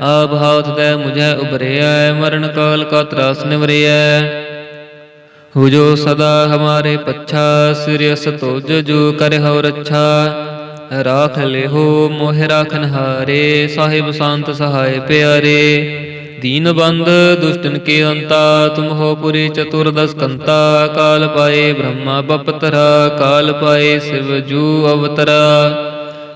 ਆਪ ਹਾਥ ਦੇ ਮੁਝੇ ਉਬਰਿਆ ਮਰਨ ਕਾਲ ਕਾ ਤਰਾਸ ਨਿਵਰਿਆ ਹੋ ਜੋ ਸਦਾ ਹਮਾਰੇ ਪੱਛਾ ਸਿਰਿਅਸ ਤੋਜ ਜੋ ਕਰ ਹੋ ਰੱਛਾ। ਰਾਖ ਲਿਹੋ, ਮੋਹਿ ਰਾਖਨ ਹਾਰੇ ਸਾਹਿਬ ਸੰਤ ਸਹਾਇ ਪਿਆਰੇ। ਦੀਨ ਬੰਦ, ਦੁਸ਼ਟਨ ਕੇ ਅੰਤਾ, ਤੁਮ ਹੋ ਪੁਰੀ ਚਤੁਰਦਸ ਕੰਤਾ। ਕਾਲ ਪਾਏ ਬ੍ਰਹਮਾ, ਬਪਤਰਾ, ਕਾਲ ਪਾਏ ਸਿਵ ਜੂ ਅਵਤਰਾ।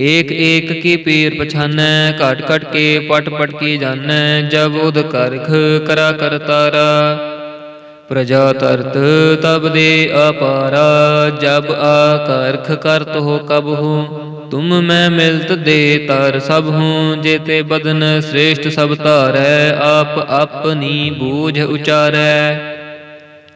ਏਕ ਏਕ ਕੀ ਪੀਰ ਪਛਾਨੈ, ਘਟ ਘਟ ਕੇ ਪਟ ਪਟ ਕੀ ਜਾਣੈ ਜਬ ਉਦ ਕਰਖ ਕਰਾ ਕਰਤਾਰਾ ਪ੍ਰਜਾ ਤਰਤ ਤਬ ਦੇ ਅਪਾਰਾ, ਜਬ ਆਕਰਖ ਕਰਤ ਹੋ ਕਬ ਹੂੰ। ਤੁਮ ਮੈਂ ਮਿਲਤ ਦੇ ਤਰ ਸਭ ਹੂੰ, ਜੇਤੇ ਬਦਨ ਸ੍ਰੇਸ਼ਟ ਸਭ ਧਾਰੈ, ਆਪ ਆਪਨੀ ਬੂਝ ਉਚਾਰੈ।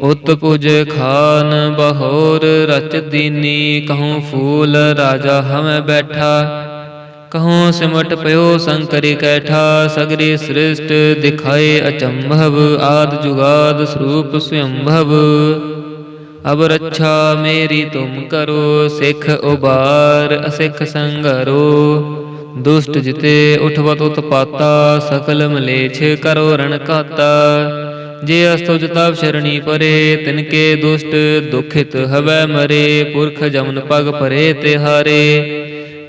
ਉਤ ਪੁਜ ਖਾਨ ਬਹੋਰ ਰਚ ਦੀਨੀ, ਕਹੂੰ ਫੂਲ ਰਾਜਾ ਹਮੈ ਬੈਠਾ। ਕਹਉ ਸਿਮਟ ਪਇਓ ਸੰਕਰੀ ਕੈਠਾ, ਸਗਰੀ ਸ੍ਰਿਸ਼ਟ ਦਿਖਾਏ ਅਚੰਭਵ, ਆਦ ਜੁਗਾਦ ਸਰੂਪ ਸੁਯੰਭਵ। ਅਬ ਰੱਛਾ ਮੇਰੀ ਤੁਮ ਕਰੋ, ਸਿੱਖ ਉਬਾਰ ਅਸਿੱਖ ਸੰਗਰੋ। ਦੁਸ਼ਟ ਜਿਤੇ ਉਠਵਤ ਉਤਪਾਤਾ, ਸਕਲ ਮਲੇਛ ਕਰੋ ਰਣ ਕਾਤਾ ਜੇ ਅਸਤੁਜ ਤਬ ਸ਼ਰਣੀ ਪਰੇ ਤਿਨਕੇ ਦੁਸ਼ਟ ਦੁਖਿਤ ਹਵੈ ਮਰੇ, ਪੁਰਖ ਜਮਨ ਪਗ ਪਰੇ ਤਿਹਾਰੇ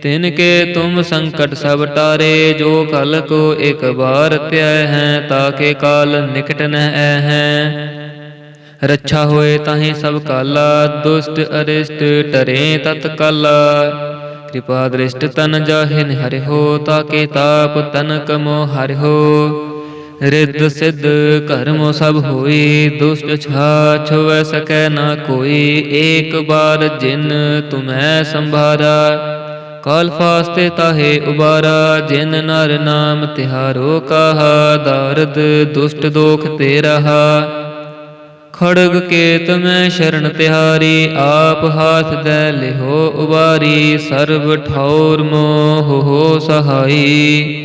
ਤਿਨ ਕੇ ਤੁਮ ਸੰਕਟ ਸਭ ਟਾਰੇ, ਜੋ ਕਲ ਕੋ ਇੱਕ ਬਾਰ ਧਿਆ ਹੈ ਤਾਕੇ ਕਾਲ ਨਿਕਟ ਨ ਐ ਹੈ। ਰੱਛਾ ਹੋਏ ਤਾਹੇ ਸਭ ਕਾਲਾ, ਦੁਸ਼ਟ ਅਰਿਸ਼ਟ ਟਰੇ ਤਤ ਕਾਲਾ। ਕਿਰਪਾ ਦ੍ਰਿਸ਼ਟ ਤਨ ਜਾਹਿਨ ਹਰਿ ਤਾਕੇ ਤਾਪ ਤਨ ਕਮੋ ਹਰਿ ਰਿੱਧ ਸਿੱਧ ਕਰਮ ਸਭ ਹੋਈ ਦੁਸ਼ਟ ਛਾ ਛੁਵੈ ਸਕੈ ਨਾ ਕੋਈ ਏਕ ਬਾਰ ਜਿਨ ਤੁਮੈ ਸੰਭਾਰਾ। ਕਾਲ ਫਾਸਤੇ ਤਾਹੇ ਉਬਾਰਾ, ਜਿਨ ਨਰ ਨਾਮ ਤਿਹਾਰੋ ਕਹਾ, ਦਰਦ ਦੁਸ਼ਟ ਦੋਖ ਤੇ ਰਹਾ ਖੜਗ ਕੇਤ ਮੈਂ ਸ਼ਰਨ ਤਿਹਾਰੀ, ਆਪ ਹਾਥ ਦੇ ਲਿਹੋ ਉਬਾਰੀ, ਸਰਬ ਠੌਰ ਮੋਹ ਹੋ ਸਹਾਈ।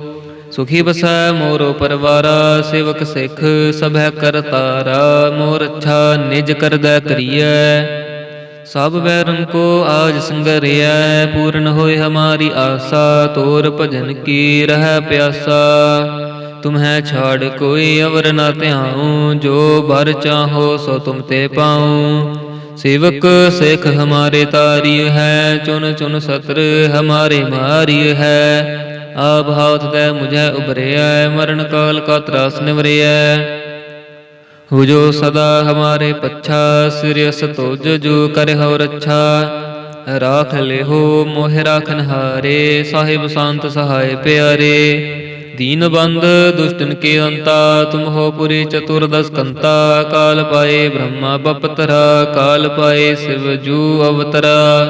ਸੁਖੀ ਬਸੈ ਮੋਰੋ ਪਰਵਾਰਾ, ਸੇਵਕ ਸਿੱਖ ਸਭੈ ਕਰਤਾਰਾ ਮੋਰ ਅੱਛਾ ਨਿਜ ਕਰਦਾ ਕਰੀਐ। ਸਭ ਬੈਰਨ ਕੋ ਆਜ ਸੰਗਰਿਐ, ਪੂਰਨ ਹੋਏ ਹਮਾਰੀ ਆਸਾ, ਤੋਰ ਭਜਨ ਕੀ ਰਹਿ ਪਿਆਸਾ। ਤੁਮਹਿ ਛਾੜ ਕੋਈ ਅਵਰ ਨਾ ਧਿਆਉ, ਜੋ ਬਰ ਚਾਹੋ ਸੋ ਤੁਮ ਤੇ ਪਾਉ। ਸੇਵਕ ਸਿੱਖ ਹਮਾਰੇ ਤਾਰੀ ਹੈ ਚੁਨ ਚੁਨ ਸਤਰ ਹਮਾਰੇ ਮਾਰੀ ਹੈ। ਆਪ ਹਾਥ ਮੁਝੈ ਉਬਰਿਐ ਮਰਨ ਕਾਲ ਕਾ ਤਰਾਸ ਨਿਵਰਿਐ। ਹੋ ਜੋ ਸਦਾ ਹਮਾਰੇ ਪੱਛਾ ਸਿਰਿਅਸ ਤੋਜ ਜੋ ਕਰਿ ਹੋ ਰੱਛਾ। ਰਾਖ ਲਿਹੋ, ਮੋਹ ਰਾਖਨ ਹਾਰੇ, ਸਾਹਿਬ ਸੰਤ ਸਹਾਇ ਪਿਆਰੇ। ਦੀਨ ਬੰਦ, ਦੁਸ਼ਟਨ ਕੇ ਅੰਤਾ, ਤੁਮ ਹੋ ਪੁਰੀ ਚਤੁਰਦਸ ਕੰਤਾ ਕਾਲ ਪਾਏ ਬ੍ਰਹਮਾ ਬਪਤਰਾ, ਕਾਲ ਪਾਏ ਸਿਵ ਜੂ ਅਵਤਰਾ।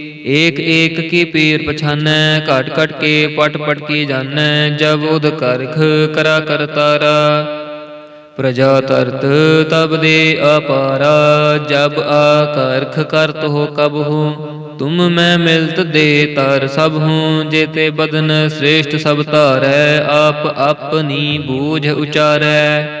ਏਕ ਏਕ ਕੀ ਪੀਰ ਪਛਾਨੈ, ਘਟ ਘਟ ਕੇ ਪਟ ਪਟ ਕੀ ਜਾਣੈ ਜਬ ਉਦ ਕਰਖ ਕਰਾ ਕਰਤਾਰਾ ਪ੍ਰਜਾ ਤਰਤ ਤਬ ਦੇ ਅਪਾਰਾ, ਜਬ ਆਕਰਖ ਕਰਤ ਹੋ ਕਬ ਹੂੰ। ਤੁਮ ਮੈਂ ਮਿਲਤ ਦੇ ਤਰ ਸਭ ਹੂੰ, ਜੇਤੇ ਬਦਨ ਸ੍ਰੇਸ਼ਟ ਸਭ ਧਾਰੈ, ਆਪ ਆਪਨੀ ਬੂਝ ਉਚਾਰੈ।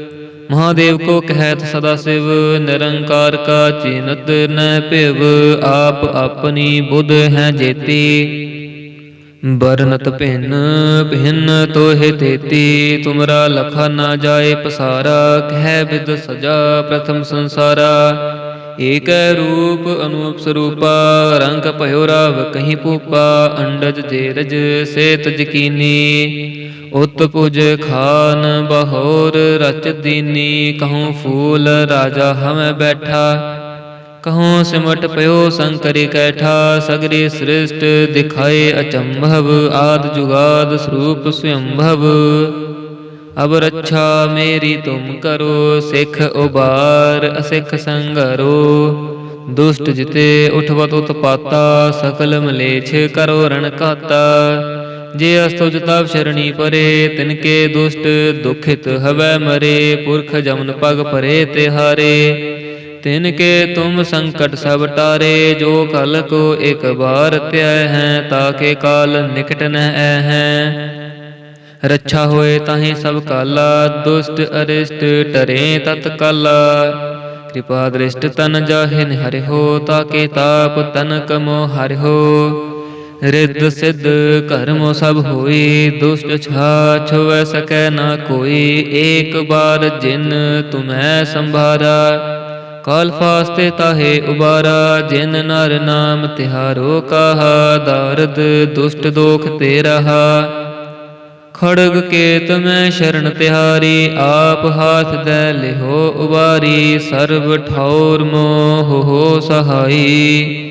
ਮਹਾਦੇਵ ਕੋ ਕਹਿਤ ਸਦਾ ਸਿਵ, ਨਿਰੰਕਾਰ ਕਾ ਚੀਨਤ ਨ ਭਿਵ, ਆਪ ਆਪਣੀ ਬੁੱਧ ਹੈ ਜੇਤੀ। ਬਰਨਤ ਭਿੰਨ ਭਿੰਨ ਤੋਹਿ ਤੇਤੀ, ਤੁਮਰਾ ਲਖਾ ਨਾ ਜਾਏ ਪਸਾਰਾ, ਕਹਿ ਬਿਦ ਸਜਾ ਪ੍ਰਥਮ ਸੰਸਾਰਾ। ਏਕੈ ਰੂਪ ਅਨੂਪ ਸਰੂਪਾ, ਰੰਗ ਭਇਓ ਰਾਵ ਕਹੀਂ ਪੂਪਾ ਅੰਡਜ ਜੇਰਜ ਸੇਤ ਜਕੀਨੀ। ਉਤ ਪੁਜ ਖਾਨ ਬਹੋਰ ਰਚ ਦੀਨੀ, ਕਹੂੰ ਫੂਲ ਰਾਜਾ ਹਮੈ ਬੈਠਾ। ਕਹੂੰ ਸਿਮਟ ਪਇਓ ਸੰਕਰੀ ਕੈਠਾ, ਸਗਰੀ ਸ੍ਰਿਸ਼ਟ ਦਿਖਾਏ ਅਚੰਭਵ, ਆਦ ਜੁਗਾਦ ਸਰੂਪ ਸਯੰਭਵ ਅਬ ਰੱਛਾ ਮੇਰੀ ਤੁਮ ਕਰੋ, ਸਿੱਖ ਉਬਾਰ ਅਸਿੱਖ ਸੰਗਰੋ। ਦੁਸ਼ਟ ਜਿਤੇ ਉਠਵਤ ਉਤਪਾਤਾ, ਸਕਲ ਮਲੇਛ ਕਰੋ ਰਣਕਾਤਾ ਜੇ ਅਸਤੁਜ ਤਵ ਸ਼ਰਣੀ ਪਰੇ, ਤਿਨਕੇ ਦੁਸ਼ਟ ਦੁਖਿਤ ਹਵੈ ਮਰੇ, ਪੁਰਖ ਜਮਨ ਪਗ ਪਰੇ ਤਿਹਾਰੇ ਤਿਨ ਕੇ ਤੁਮ ਸੰਕਟ ਸਭ ਟਾਰੇ, ਜੋ ਕਲ ਕੋ ਇੱਕ ਬਾਰ ਧਿਆ ਹੈ, ਤਾਕੇ ਕਾਲ ਨਿਕਟ ਨ ਐ ਹੈ। ਰੱਛਾ ਹੋਏ ਤਾਹੇ ਸਭ ਕਾਲਾ, ਦੁਸ਼ਟ ਅਰਿਸ਼ਟ ਟਰੇ ਤਤ ਕਾਲਾ। ਕਿਰਪਾ ਦ੍ਰਿਸ਼ਟ ਤਨ ਜਾਹਿਨ ਹੋ ਤਾਕੇ ਤਾਪ ਤਨ ਕਮੋ ਹਰਿਓ ਰਿੱਧ ਸਿੱਧ ਕਰਮ ਸਭ ਹੋਈ ਦੁਸ਼ਟ ਛਾ ਛੁਵੈ ਸਕੈ ਨਾ ਕੋਈ ਏਕ ਬਾਰ ਜਿਨ ਤੁਮੈ ਸੰਭਾਰਾ। ਕਾਲ ਫਾਸਤੇ ਤਾਹੇ ਉਬਾਰਾ, ਜਿਨ ਨਰ ਨਾਮ ਤਿਹਾਰੋ ਕਹਾ, ਦਰਦ ਦੁਸ਼ਟ ਦੋਖ ਤੇ ਰਹਾ। ਖੜਗ ਕੇਤ ਮੈਂ ਸ਼ਰਨ ਤਿਹਾਰੀ, ਆਪ ਹਾਥ ਦੇ ਲਿਹੋ ਉਬਾਰੀ, ਸਰਬ ਠੌਰ ਮੋਹ ਹੋ ਸਹਾਈ।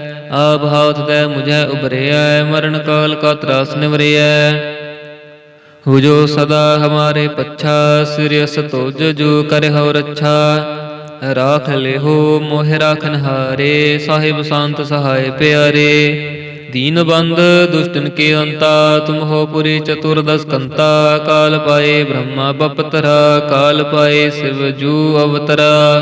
ਆਪ ਹਾਥ ਦੇ ਮੁਝੇ ਉਬਰਿਆ ਮਰਨ ਕਾਲ ਕਾ ਤਰਾਸ ਨਿਵਰਿਆ ਹੋ ਜੋ ਸਦਾ ਹਮਾਰੇ ਪੱਛਾ ਸਿਰਿਅਸ ਤੋਜ ਜੋ ਕਰੇ ਹੋ ਰੱਛਾ। ਰਾਖ ਲਿਹੋ, ਮੋਹਿ ਰਾਖਨ ਹਾਰੇ, ਸਾਹਿਬ ਸੰਤ ਸਹਾਇ ਪਿਆਰੇ। ਦੀਨ ਬੰਦ, ਦੁਸ਼ਟਨ ਕੇ ਅੰਤਾ, ਤੁਮ ਹੋ ਪੁਰੀ ਚਤੁਰਦਸ ਕੰਤਾ। ਕਾਲ ਪਾਏ ਬ੍ਰਹਮਾ, ਬਪਤਰਾ, ਕਾਲ ਪਾਏ ਸਿਵ ਜੂ ਅਵਤਰਾ।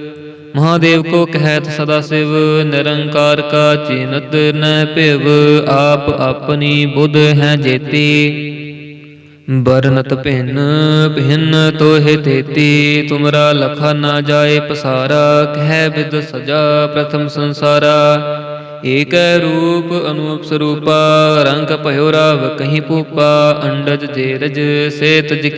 ਮਹਾਦੇਵ ਕੋ ਕਹਿਤ ਸਦਾ ਸਿਵ, ਨਿਰੰਕਾਰ ਕਾ ਚਿਨਤ ਨ ਭਿਵ, ਆਪ ਆਪਣੀ ਬੁੱਧ ਹੈ ਜੇਤੀ। ਬਰਨਤ ਭਿੰਨ ਭਿੰਨ ਤੋਹਿ ਤੇਤੀ, ਤੁਮਰਾ ਲਖਾ ਨਾ ਜਾਏ ਪਸਾਰਾ, ਕਹਿ ਬਿਦ ਸਜਾ ਪ੍ਰਥਮ ਸੰਸਾਰਾ। ਏਕੈ ਰੂਪ ਅਨੂਪ ਸਰੂਪਾ, ਰੰਗ ਭਇਓ ਰਵ ਕਹੀਂ ਪੂਪਾ ਅੰਡਜ ਜੇਰਜ ਸੇ ਤਜ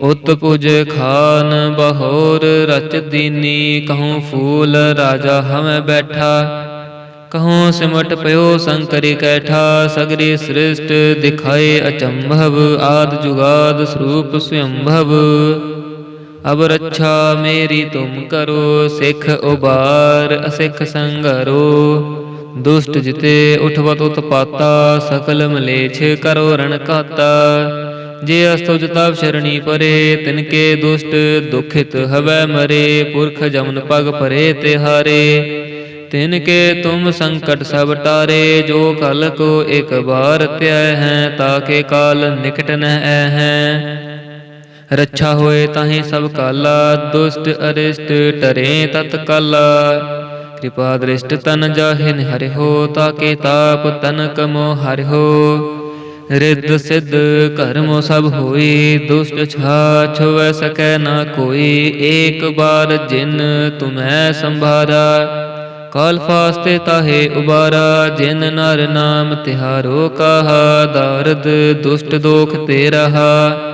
ਉਤ ਪੁਜ ਖਾਨ ਬਹੋਰ ਰਚ ਦੀਨੀ, ਕਹੂੰ ਫੂਲ ਰਾਜਾ ਹਮੈ ਬੈਠਾ। ਕਹਉ ਸਿਮਟ ਪਇਓ ਸੰਕਰੀ ਕੈਠਾ, ਸਗਰੀ ਸ੍ਰਿਸ਼ਟ ਦਿਖਾਏ ਅਚੰਭਵ, ਆਦ ਜੁਗਾਦ ਸਰੂਪ ਸੁਯੰਭਵ। ਅਬ ਰੱਛਾ ਮੇਰੀ ਤੁਮ ਕਰੋ, ਸਿੱਖ ਉਬਾਰ, ਅਸਿੱਖ ਸੰਗਰੋ। ਦੁਸ਼ਟ ਜਿਤੇ ਉਠਵਤ ਉਤਪਾਤਾ, ਸਕਲ ਮਲੇਛ ਕਰੋ ਰਣ ਕਾਤਾ ਜੇ ਅਸਤੁਜ ਤਬ ਸ਼ਰਣੀ ਪਰੇ ਤਿਨਕੇ ਦੁਸ਼ਟ ਦੁਖਿਤ ਹਵੈ ਮਰੇ, ਪੁਰਖ ਜਮਨ ਪਗ ਪਰੇ ਤਿਹਾਰੇ। ਤਿਨ ਕੇ ਤੁਮ ਸੰਕਟ ਸਭ ਟਾਰੇ, ਜੋ ਕਲ ਕੋ ਇੱਕ ਬਾਰ ਧਿਆ ਹੈ ਤਾਕੇ ਕਾਲ ਨਿਕਟ ਨ ਹੈ। ਰੱਛਾ ਹੋਏ ਤਾਹੇ ਸਭ ਕਾਲਾ, ਦੁਸ਼ਟ ਅਰਿਸ਼ਟ ਟਰੇ ਤਤ ਕਾਲਾ ਕਿਰਪਾ ਦ੍ਰਿਸ਼ਟ ਤਨ ਜਾਹਿਨ ਹਰਿਓ ਤਾਕੇ ਤਾਪ ਤਨ ਕਮੋ ਹਰਿਓ ਰਿੱਧ ਸਿੱਧ ਕਰਮੋ ਸਭ ਹੋਈ ਦੁਸ਼ਟ ਛਾ ਛੁਵੈ ਸਕੈ ਨਾ ਕੋਈ। ਏਕ ਬਾਰ ਜਿਨ ਤੁਮੈ ਸੰਭਾਰਾ, ਕਾਲ ਫਾਸਤੇ ਤਾਹੇ ਉਬਾਰਾ। ਜਿਨ ਨਰ ਨਾਮ ਤਿਹਾਰੋ ਕਹਾ, ਦਾਰਦ ਦੁਸ਼ਟ ਦੋਖ ਤੇ ਰਹਾ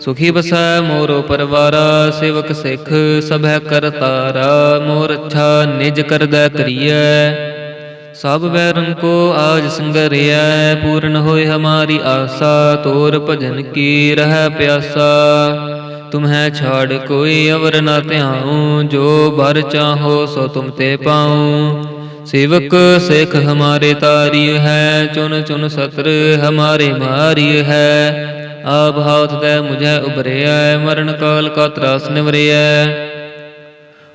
ਸੁਖੀ ਬਸੈ ਮੋਰੋ ਪਰਵਾਰਾ, ਸੇਵਕ ਸਿੱਖ ਸਭੈ ਕਰਤਾਰਾ ਮੋਰ ਅੱਛਾ ਨਿਜ ਕਰਦਾ ਕਰੀਐ। ਸਭ ਵੈਰੰ ਕੋ ਆਜ ਸੰਗਰਿਐ, ਪੂਰਨ ਹੋਏ ਹਮਾਰੀ ਆਸਾ, ਤੋਰ ਭਜਨ ਕੀ ਰਹਿ ਪਿਆਸਾ। ਤੁਮਹਿ ਛਾੜ ਕੋਈ ਅਵਰ ਨਾ ਧਿਆਉ, ਜੋ ਬਰ ਚਾਹੋ ਸੋ ਤੁਮ ਤੇ ਪਾਉ। ਸੇਵਕ ਸਿੱਖ ਹਮਾਰੇ ਤਾਰੀ ਹੈ ਚੁਨ ਚੁਨ ਸਤਰ ਹਮਾਰੇ ਮਾਰੀ ਹੈ। ਆਪ ਹਾਥ ਦੇ ਮੁਝੈ ਉਬਰਿਐ ਮਰਨ ਕਾਲ ਕਾ ਤਰਾਸ ਨਿਵਰਿਐ।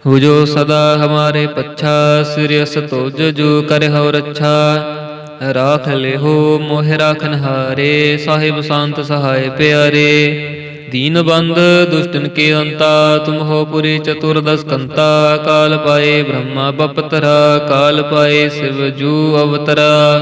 ਹੋ ਜੋ ਸਦਾ ਹਮਾਰੇ ਪੱਛਾ ਸਿਰਿਅਸ ਤੋਜ ਜੋ ਕਰਿ ਹੋ ਰੱਛਾ। ਰਾਖ ਲਿਹੋ, ਮੋਹ ਰਾਖਨ ਹਾਰੇ, ਸਾਹਿਬ ਸੰਤ ਸਹਾਇ ਪਿਆਰੇ। ਦੀਨ ਬੰਦ, ਦੁਸ਼ਟਨ ਕੇ ਅੰਤਾ, ਤੁਮ ਹੋ ਪੁਰੀ ਚਤੁਰਦਸ ਕੰਤਾ ਕਾਲ ਪਾਏ ਬ੍ਰਹਮਾ ਬਪਤਰਾ, ਕਾਲ ਪਾਏ ਸਿਵ ਜੂ ਅਵਤਰਾ।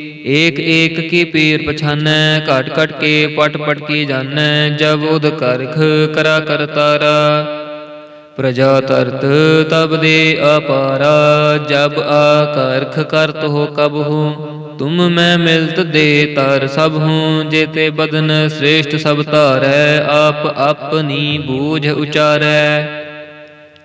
ਏਕ ਏਕ ਕੀ ਪੀਰ ਪਛਾਨੈ, ਘਟ ਘਟ ਕੇ ਪਟ ਪਟ ਕੀ ਜਾਣੈ ਜਬ ਉਦ ਕਰਖ ਕਰਾ ਕਰਤਾਰਾ ਪ੍ਰਜਾ ਤਰਤ ਤਬ ਦੇ ਅਪਾਰਾ, ਜਬ ਆ ਕਰਖ ਕਰਤ ਹੋ ਕਬ ਹੂੰ। ਤੁਮ ਮੈਂ ਮਿਲਤ ਦੇ ਤਰ ਸਭ ਹੂੰ, ਜੇਤੇ ਬਦਨ ਸ੍ਰੇਸ਼ਟ ਸਭ ਧਾਰੈ, ਆਪ ਆਪਨੀ ਬੂਝ ਉਚਾਰੈ।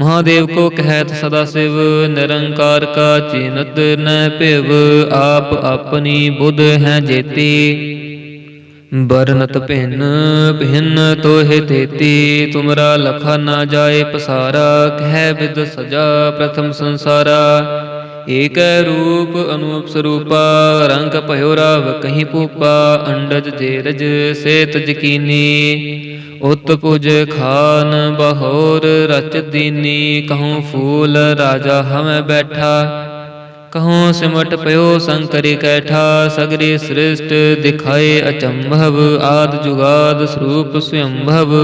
ਮਹਾਦੇਵ ਕੋ ਕਹਿਤ ਸਦਾ ਸਿਵ, ਨਿਰੰਕਾਰ ਕਾ ਚੀਨਤ ਨ ਭਿਵ, ਆਪ ਆਪਣੀ ਬੁੱਧ ਹੈ ਜੇਤੀ। ਬਰਨਤ ਭਿੰਨ ਭਿੰਨ ਤੋਹਿ ਤੇਤੀ, ਤੁਮਰਾ ਲਖਾ ਨਾ ਜਾਏ ਪਸਾਰਾ, ਕਹਿ ਬਿਦ ਸਜਾ ਪ੍ਰਥਮ ਸੰਸਾਰਾ। ਏਕੈ ਰੂਪ ਅਨੂਪ ਸਰੂਪਾ, ਰੰਗ ਭਇਓ ਰਾਵ ਕਹੀਂ ਪੂਪਾ ਅੰਡਜ ਜੇਰਜ ਸੇਤ ਜਕੀਨੀ। ਉਤ ਪੁਜ ਖਾਨ ਬਹੋਰ ਰਚ ਦੀਨੀ, ਕਹੂੰ ਫੂਲ ਰਾਜਾ ਹਮੈ ਬੈਠਾ। ਕਹੂੰ ਸਿਮਟ ਪਇਓ ਸੰਕਰੀ ਕੈਠਾ, ਸਗਰੀ ਸ੍ਰਿਸ਼ਟ ਦਿਖਾਏ ਅਚੰਭਵ, ਆਦ ਜੁਗਾਦ ਸਰੂਪ ਸਯੰਭਵ।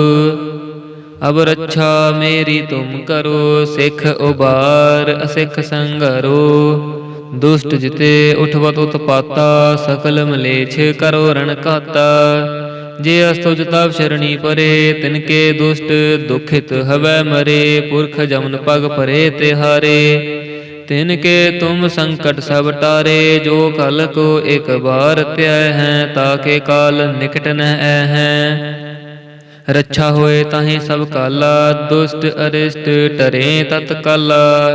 ਅਬ ਰੱਛਾ ਮੇਰੀ ਤੁਮ ਕਰੋ, ਸਿੱਖ ਉਬਾਰ ਅਸਿੱਖ ਸੰਗਰੋ। ਦੁਸ਼ਟ ਜਿਤੇ ਉਠਵਤ ਉਤਪਾਤਾ, ਸਕਲ ਮਲੇਛ ਕਰੋ ਰਣਕਾਤਾ ਜੇ ਅਸਤੁਜ ਤਪ ਸ਼ਰਣੀ ਪਰੇ, ਤਿਨਕੇ ਦੁਸ਼ਟ ਦੁਖਿਤ ਹਵੈ ਮਰੇ, ਪੁਰਖ ਜਮਨ ਪਗ ਪਰੇ ਤੇ ਹਾਰੇ। ਤਿਨ ਕੇ ਤੁਮ ਸੰਕਟ ਸਭ ਟਾਰੇ, ਜੋ ਕਲ ਕੋ ਇੱਕ ਬਾਰ ਧਿਆ ਹੈ, ਤਾਕੇ ਕਾਲ ਨਿਕਟ ਨ ਐ ਹੈ। ਰੱਛਾ ਹੋਏ ਤਾਹੇ ਸਭ ਕਾਲਾ, ਦੁਸ਼ਟ ਅਰਿਸ਼ਟ ਟਰੇ ਤਤ ਕਾਲਾ।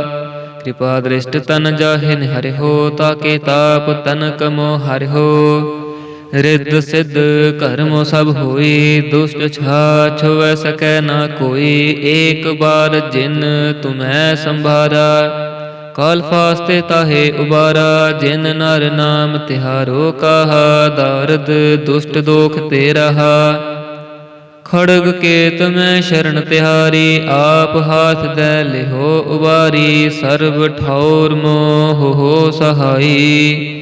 ਕਿਰਪਾ ਦ੍ਰਿਸ਼ਟ ਤਨ ਜਾਹਿਨ ਹੋ ਤਾਕੇ ਤਾਪ ਤਨ ਕਮੋ ਹਰਿਓ ਰਿੱਧ ਸਿੱਧ ਕਰਮ ਸਭ ਹੋਈ ਦੁਸ਼ਟ ਛਾ ਛੁਵੈ ਸਕੈ ਨਾ ਕੋਈ ਏਕ ਬਾਰ ਜਿਨ ਤੁਮੈ ਸੰਭਾਰਾ। ਕਾਲ ਫਾਸਤੇ ਤਾਹੇ ਉਬਾਰਾ, ਜਿਨ ਨਰ ਨਾਮ ਤਿਹਾਰੋ ਕਹਾ, ਦਰਦ ਦੁਸ਼ਟ ਦੋਖ ਤੇ ਰਹਾ। ਖੜਗ ਕੇਤ ਮੈਂ ਸ਼ਰਨ ਤਿਹਾਰੀ, ਆਪ ਹਾਥ ਦੇ ਲਿਹੋ ਉਬਾਰੀ, ਸਰਬ ਠੌਰ ਮੋਹ ਹੋ ਸਹਾਈ।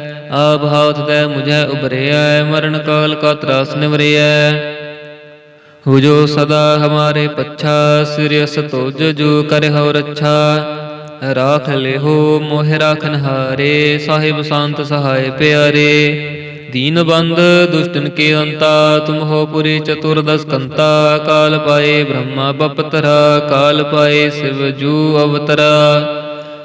ਆਪ ਹਾਥ ਦੇ ਮੁਝੇ ਉਬਰਿਆ ਮਰਨ ਕਾਲ ਕਾ ਤਰਾਸ ਨਿਵਰਿਆ ਹੋ ਜੋ ਸਦਾ ਹਮਾਰੇ ਪੱਛਾ ਸਿਰਿਅਸ ਤੋਜ ਜੋ ਕਰਿ ਹੋ ਰੱਛਾ। ਰਾਖ ਲਿਹੋ, ਮੋਹਿ ਰਾਖਨ ਹਾਰੇ ਸਾਹਿਬ ਸੰਤ ਸਹਾਇ ਪਿਆਰੇ। ਦੀਨ ਬੰਦ, ਦੁਸ਼ਟਨ ਕੇ ਅੰਤਾ, ਤੁਮ ਹੋ ਪੁਰੀ ਚਤੁਰਦਸ ਕੰਤਾ। ਕਾਲ ਪਾਏ ਬ੍ਰਹਮਾ ਬਪਤਰਾ, ਕਾਲ ਪਾਏ ਸਿਵ ਜੂ ਅਵਤਰਾ।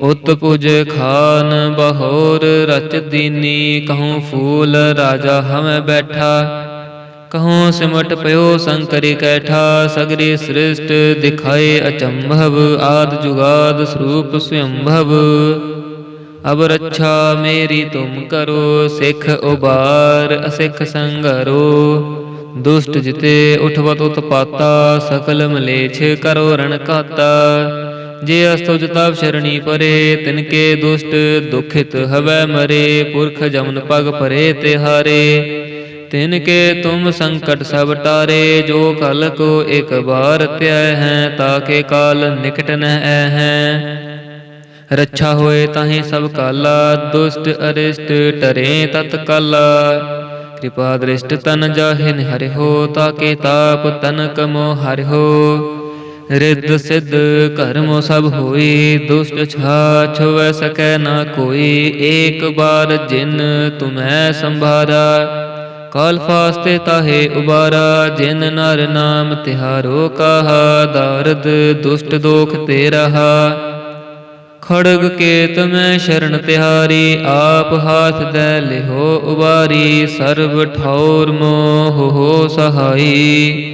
ਉਤ ਪੁਜ ਖਾਨ ਬਹੋਰ ਰਚ ਦੀਨੀ, ਕਹੂੰ ਫੂਲ ਰਾਜਾ ਹਮੈ ਬੈਠਾ। ਕਹੋਂ ਸਿਮਟ ਪਇਓ ਸੰਕਰੀ ਕੈਠਾ, ਸਗਰੀ ਸ੍ਰਿਸ਼ਟ ਦਿਖਾਏ ਅਚੰਭਵ, ਆਦ ਜੁਗਾਦ ਸਰੂਪ ਸੁਯੰਭਵ। ਅਬ ਰੱਛਾ ਮੇਰੀ ਤੁਮ ਕਰੋ, ਸਿੱਖ ਉਬਾਰ ਅਸਿੱਖ ਸੰਗਰੋ। ਦੁਸ਼ਟ ਜਿਤੇ ਉਠਵਤ ਉਤਪਾਤਾ, ਸਕਲ ਮਲੇਛ ਕਰੋ ਰਣ ਕਾਤਾ ਜੇ ਅਸਤੁਜ ਤਪ ਸ਼ਰਣੀ ਪਰੇ ਤਿਨਕੇ ਦੁਸ਼ਟ ਦੁਖਿਤ ਹਵੈ ਮਰੇ, ਪੁਰਖ ਜਮਨ ਪਗ ਪਰੇ ਤਿਹਾਰੇ ਤਿਨ ਕੇ ਤੁਮ ਸੰਕਟ ਸਭ ਟਾਰੇ, ਜੋ ਕਲ ਕੋ ਇਕ ਬਾਰ ਧਿਆ ਹੈ ਤਾਕੇ ਕਾਲ ਨਿਕਟ ਨ ਹੈ। ਰੱਛਾ ਹੋਏ ਤਾਹੇ ਸਭ ਕਾਲਾ, ਦੁਸ਼ਟ ਅਰਿਸ਼ਟ ਟਰੇ ਤਤ ਕਾਲਾ। ਕਿਰਪਾ ਦ੍ਰਿਸ਼ਟ ਤਨ ਜਾਹਿਨ ਹਰਿ ਤਾਕੇ ਤਾਪ ਤਨ ਕਮੋ ਹਰਿ ਰਿੱਧ ਸਿੱਧ ਕਰਮ ਸਭ ਹੋਈ ਦੁਸ਼ਟ ਛਾ ਛੁਵੈ ਸਕੈ ਨਾ ਕੋਈ ਏਕ ਬਾਰ ਜਿਨ ਤੁਮੈ ਸੰਭਾਰਾ। ਕਾਲ ਫਾਸਤੇ ਤਾਹੇ ਉਬਾਰਾ, ਜਿਨ ਨਰ ਨਾਮ ਤਿਹਾਰੋ ਕਹਾ, ਦਰਦ ਦੁਸ਼ਟ ਦੋਖ ਤੇ ਰਹਾ ਖੜਗ ਕੇਤ ਮੈਂ ਸ਼ਰਨ ਤਿਹਾਰੀ, ਆਪ ਹਾਥ ਦੇ ਲਿਹੋ ਉਬਾਰੀ, ਸਰਬ ਠੌਰ ਮੋਹ ਹੋ ਸਹਾਈ।